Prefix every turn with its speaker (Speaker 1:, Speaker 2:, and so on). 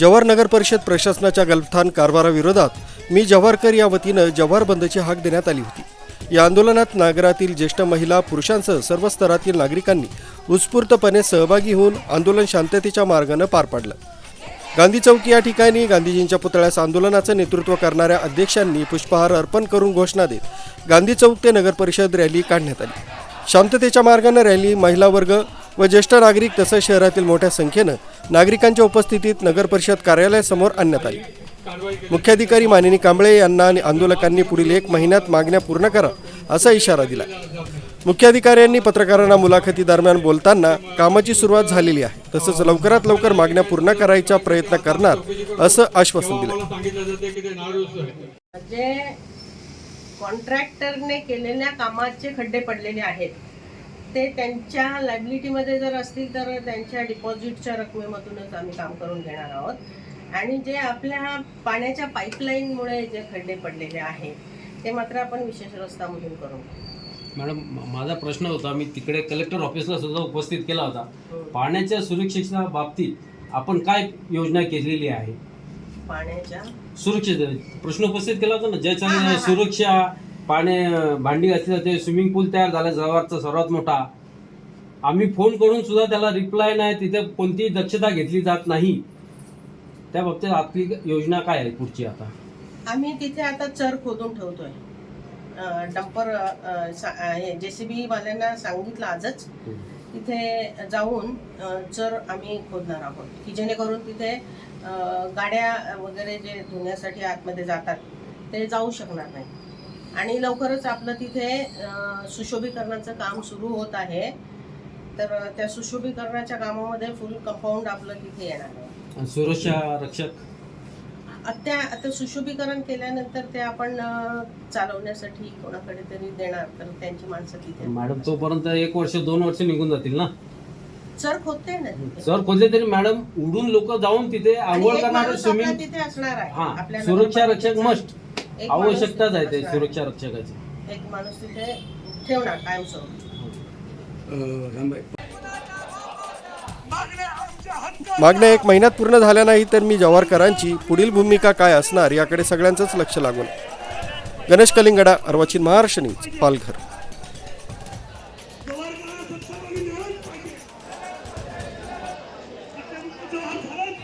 Speaker 1: जव्हार नगर परिषद प्रशासनाच्या गलथान कारभाराविरोधात मी जव्हारकर या वतीनं जव्हार बंदची हाक देण्यात आली होती. या आंदोलनात नागरातील ज्येष्ठ महिला पुरुषांसह सर्व स्तरातील नागरिकांनी उत्स्फूर्तपणे सहभागी होऊन आंदोलन शांततेच्या मार्गानं पार पाडलं. गांधी चौकी या ठिकाणी गांधीजींच्या पुतळ्यास आंदोलनाचं नेतृत्व करणाऱ्या अध्यक्षांनी पुष्पहार अर्पण करून घोषणा देत गांधी चौक ते नगर परिषद रॅली काढण्यात आली. शांततेच्या मार्गानं रॅली महिला वर्ग व ज्येष्ठ नागरिक तसंच शहरातील मोठ्या संख्येनं नागरिकांच्या उपस्थितीत नगर परिषद कार्यालयासमोर आणण्यात आली. मुख्याधिकारी मानिनी कांबळे यांना आणि आंदोलकांनी पुढील एक महिन्यात मागण्या पूर्ण करा असा इशारा दिला मुख्याधिकाऱ्यांनी पत्रकारांना मुलाखती दरम्यान बोलताना कामाची सुरुवात झालेली आहे. तसंच लवकरात लवकर मागण्या पूर्ण करायचा प्रयत्न करणार असं आश्वासन दिलं
Speaker 2: जे कॉन्ट्रॅक्टरने केलेल्या कामाचे खड्डे पडलेले आहेत ते त्यांच्या लायबिलिटीमध्ये जर असतील तर त्यांच्या डिपॉझिटच्या रकमेमधूनच आम्ही काम करून घेणार आहोत. आणि जे आपल्या पाण्याच्या पाईपलाईनमुळे जे खड्डे पडलेले आहेत ते मात्र आपण विशेष रस्तामधून करू.
Speaker 3: मॅडम माझा प्रश्न होता मी तिकडे कलेक्टर ऑफिसला सुद्धा उपस्थित केला होता. पाण्याच्या सुरक्षेच्या बाबतीत आपण काय योजना केलेली आहे?
Speaker 2: पाण्याच्या?
Speaker 3: सुरक्षित प्रश्न उपस्थित केला होता ना ज्याच्या. सुरक्षा पाणी भांडी घातली जाते स्विमिंग पूल तयार झाला जवळचा सर्वात मोठा. आम्ही फोन करून सुद्धा त्याला रिप्लाय नाही तिथे कोणतीही दक्षता घेतली जात नाही. त्या बाबतीत आपली योजना काय आहे पुढची आता?
Speaker 2: आम्ही तिथे आता चर खोदून ठेवतोय. डंपर जे सी बी वाल्यांना सांगितलं आजच. तिथे जाऊन चर आम्ही खोदणार आहोत. की जेणेकरून तिथे गाड्या वगैरे जे धुण्यासाठी आतमध्ये जातात ते जाऊ शकणार नाही आणि लवकरच आपलं तिथे सुशोभीकरणाचं काम सुरू होत आहे. तर त्या सुशोभीकरणाच्या कामामध्ये फुल कंपाऊंड आपलं तिथे येणार आहे.
Speaker 3: सुरक्षा रक्षक?
Speaker 2: त्या आता सुशोभीकरण केल्यानंतर ते आपण चालवण्यासाठी कोणाकडे तरी देणार तर त्यांची माणसं तिथे
Speaker 3: मॅडम तोपर्यंत एक वर्ष दोन वर्ष निघून जातील ना?
Speaker 2: चर खोदते ना.
Speaker 3: सर खोदले तरी मॅडम उडून लोक जाऊन तिथे आंघोळ करणारे स्विमिंग
Speaker 2: तिथे असणार आहे आपल्या
Speaker 3: सुरक्षा रक्षक मस्ट आवश्यकताच आहे ते सुरक्षा रक्षकाची.
Speaker 2: एक माणूस तिथे ठेवणार कायमस्वरूपी
Speaker 1: मागण्या एक महिन्यात पूर्ण झाल्या नाही तर मी जव्हारकरांची पुढील भूमिका काय असणार याकडे सगळ्यांचंच लक्ष लागून. गणेश कलिंगडा अर्वाचीन महाराष्ट्र न्यूज पालघर.